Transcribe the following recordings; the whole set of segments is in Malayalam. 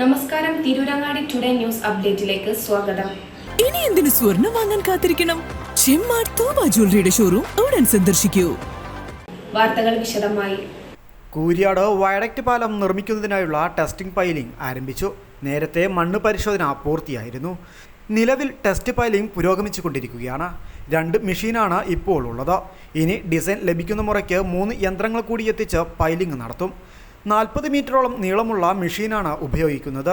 നമസ്കാരം തിരൂരങ്ങാടി ടുഡേ ന്യൂസ് അപ്ഡേറ്റിലേക്ക് സ്വാഗതം. ഇനി എന്തിനു സ്വർണം വാങ്ങാൻ കാത്തിരിക്കണം? ചെമ്മാട് തോമ ജ്വല്ലറിയുടെ ഷോറൂം ഉടൻ സന്ദർശിക്കൂ. വാർത്തകൾ വിശദമായി. കൂരിയാട് വയഡക്റ്റ് പാലം നിർമ്മിക്കുന്നതിനായുള്ള ടെസ്റ്റിംഗ് പൈലിംഗ് ആരംഭിച്ചു. നേരത്തെ മണ്ണ് പരിശോധന പൂർത്തിയായിരുന്നു. നിലവിൽ ടെസ്റ്റ് പൈലിംഗ് പുരോഗമിച്ചുകൊണ്ടിരിക്കുകയാണ്. രണ്ട് മെഷീനാണ് ഇപ്പോൾ ഉള്ളത്. ഇനി ഡിസൈൻ ലഭിക്കുന്ന മുറയ്ക്ക് മൂന്ന് യന്ത്രങ്ങൾ കൂടി എത്തിച്ച് പൈലിംഗ് നടത്തും. നാൽപ്പത് മീറ്ററോളം നീളമുള്ള മെഷീനാണ് ഉപയോഗിക്കുന്നത്.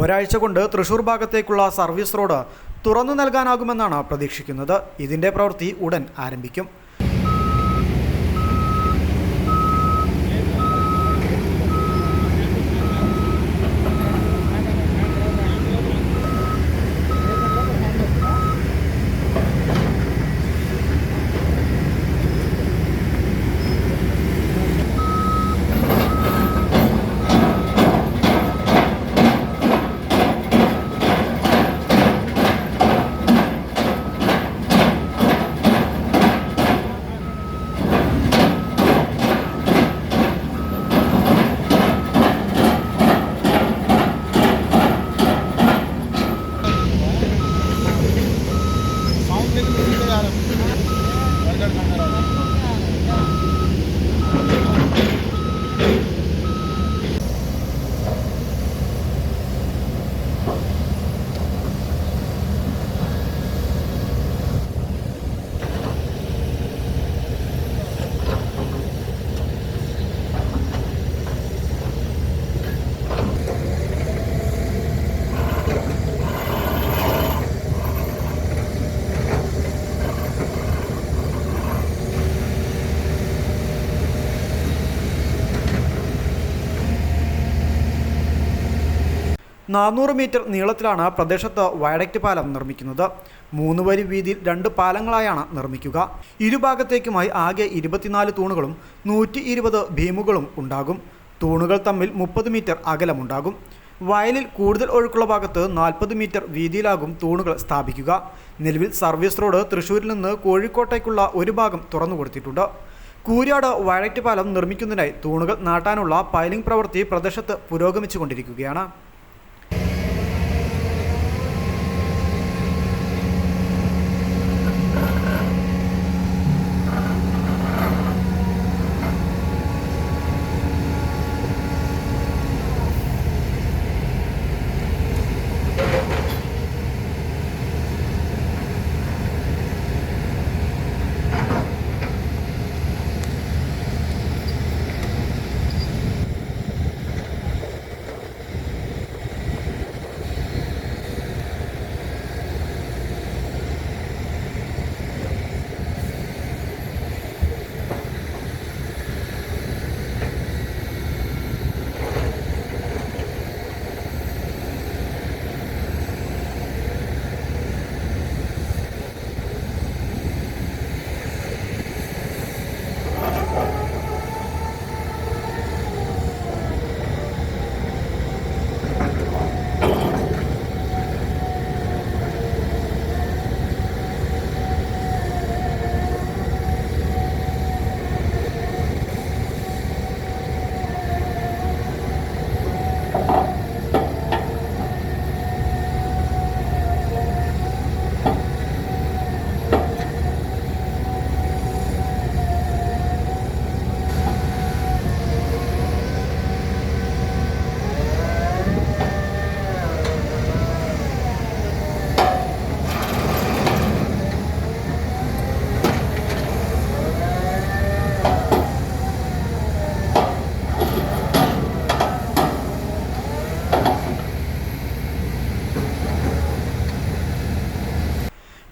ഒരാഴ്ച കൊണ്ട് തൃശൂർ ഭാഗത്തേക്കുള്ള സർവീസ് റോഡ് തുറന്നു നൽകാനാകുമെന്നാണ് പ്രതീക്ഷിക്കുന്നത്. ഇതിന്റെ പ്രവൃത്തി ഉടൻ ആരംഭിക്കും. നാനൂറ് മീറ്റർ നീളത്തിലാണ് പ്രദേശത്ത് വയഡക്റ്റ് പാലം നിർമ്മിക്കുന്നത്. മൂന്ന് വരി വീതിയിൽ രണ്ട് പാലങ്ങളായാണ് നിർമ്മിക്കുക. ഇരുഭാഗത്തേക്കുമായി ആകെ ഇരുപത്തിനാല് തൂണുകളും നൂറ്റി ഇരുപത് ഭീമുകളും ഉണ്ടാകും. തൂണുകൾ തമ്മിൽ മുപ്പത് മീറ്റർ അകലമുണ്ടാകും. വയലിൽ കൂടുതൽ ഒഴുക്കുള്ള ഭാഗത്ത് നാൽപ്പത് മീറ്റർ വീതിയിലാകും തൂണുകൾ സ്ഥാപിക്കുക. നിലവിൽ സർവീസ് റോഡ് തൃശ്ശൂരിൽ നിന്ന് കോഴിക്കോട്ടേക്കുള്ള ഒരു ഭാഗം തുറന്നു കൊടുത്തിട്ടുണ്ട്. കൂര്യാട് വയലറ്റ് പാലം നിർമ്മിക്കുന്നതിനായി തൂണുകൾ നാട്ടാനുള്ള പൈലിംഗ് പ്രവൃത്തി പ്രദേശത്ത് പുരോഗമിച്ചുകൊണ്ടിരിക്കുകയാണ്.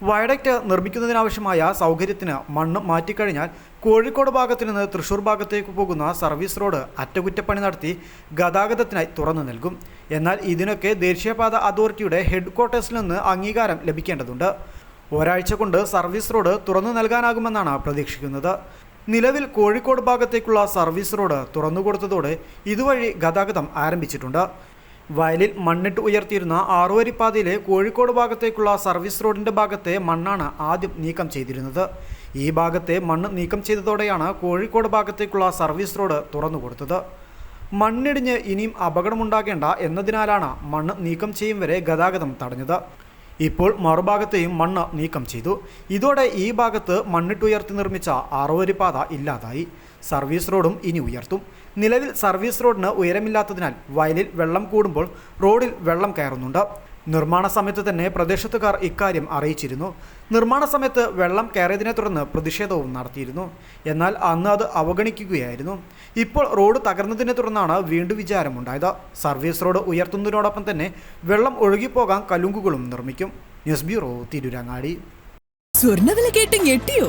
വയഡക്റ്റ് നിർമ്മിക്കുന്നതിനാവശ്യമായ സൗകര്യത്തിന് മണ്ണ് മാറ്റിക്കഴിഞ്ഞാൽ കോഴിക്കോട് ഭാഗത്തു നിന്ന് തൃശൂർ ഭാഗത്തേക്ക് പോകുന്ന സർവീസ് റോഡ് അറ്റകുറ്റപ്പണി നടത്തി ഗതാഗതത്തിനായി തുറന്നു നൽകും. എന്നാൽ ഇതിനൊക്കെ ദേശീയപാത അതോറിറ്റിയുടെ ഹെഡ് ക്വാർട്ടേഴ്സിൽ നിന്ന് അംഗീകാരം ലഭിക്കേണ്ടതുണ്ട്. ഒരാഴ്ച കൊണ്ട് സർവീസ് റോഡ് തുറന്നു നൽകാനാകുമെന്നാണ് പ്രതീക്ഷിക്കുന്നത്. നിലവിൽ കോഴിക്കോട് ഭാഗത്തേക്കുള്ള സർവീസ് റോഡ് തുറന്നുകൊടുത്തതോടെ ഇതുവഴി ഗതാഗതം ആരംഭിച്ചിട്ടുണ്ട്. വയലിൽ മണ്ണിട്ട് ഉയർത്തിയിരുന്ന ആറുവരിപ്പാതയിലെ കോഴിക്കോട് ഭാഗത്തേക്കുള്ള സർവീസ് റോഡിന്റെ ഭാഗത്തെ മണ്ണാണ് ആദ്യം നീക്കം ചെയ്തിരുന്നത്. ഈ ഭാഗത്തെ മണ്ണ് നീക്കം ചെയ്തതോടെയാണ് കോഴിക്കോട് ഭാഗത്തേക്കുള്ള സർവീസ് റോഡ് തുറന്നുകൊടുത്തത്. മണ്ണിടിഞ്ഞ് ഇനിയും അപകടമുണ്ടാകേണ്ട എന്നതിനാലാണ് മണ്ണ് നീക്കം ചെയ്യും വരെ ഗതാഗതം തടഞ്ഞത്. ഇപ്പോൾ മറുഭാഗത്തെയും മണ്ണ് നീക്കം ചെയ്തു. ഇതോടെ ഈ ഭാഗത്ത് മണ്ണിട്ടുയർത്തി നിർമ്മിച്ച ആറുവരിപ്പാത പാത ഇല്ലാതായി. സർവീസ് റോഡും ഇനി ഉയർത്തും. നിലവിൽ സർവീസ് റോഡിന് ഉയരമില്ലാത്തതിനാൽ വയലിൽ വെള്ളം കൂടുമ്പോൾ റോഡിൽ വെള്ളം കയറുന്നുണ്ട്. നിർമ്മാണ സമയത്ത് തന്നെ പ്രദേശത്തുകാർ ഇക്കാര്യം അറിയിച്ചിരുന്നു. നിർമ്മാണ സമയത്ത് വെള്ളം കയറിയതിനെ തുടർന്ന് പ്രതിഷേധവും നടത്തിയിരുന്നു. എന്നാൽ അന്ന് അത് അവഗണിക്കുകയായിരുന്നു. ഇപ്പോൾ റോഡ് തകർന്നതിനെ തുടർന്നാണ് വീണ്ടും വിചാരമുണ്ടായത്. സർവീസ് റോഡ് ഉയർത്തുന്നതിനോടൊപ്പം തന്നെ വെള്ളം ഒഴുകിപ്പോകാൻ കലുങ്കുകളും നിർമ്മിക്കും. News bureau Tirurangadi. സ്വർണവില കേട്ട് ഞെട്ടിയോ?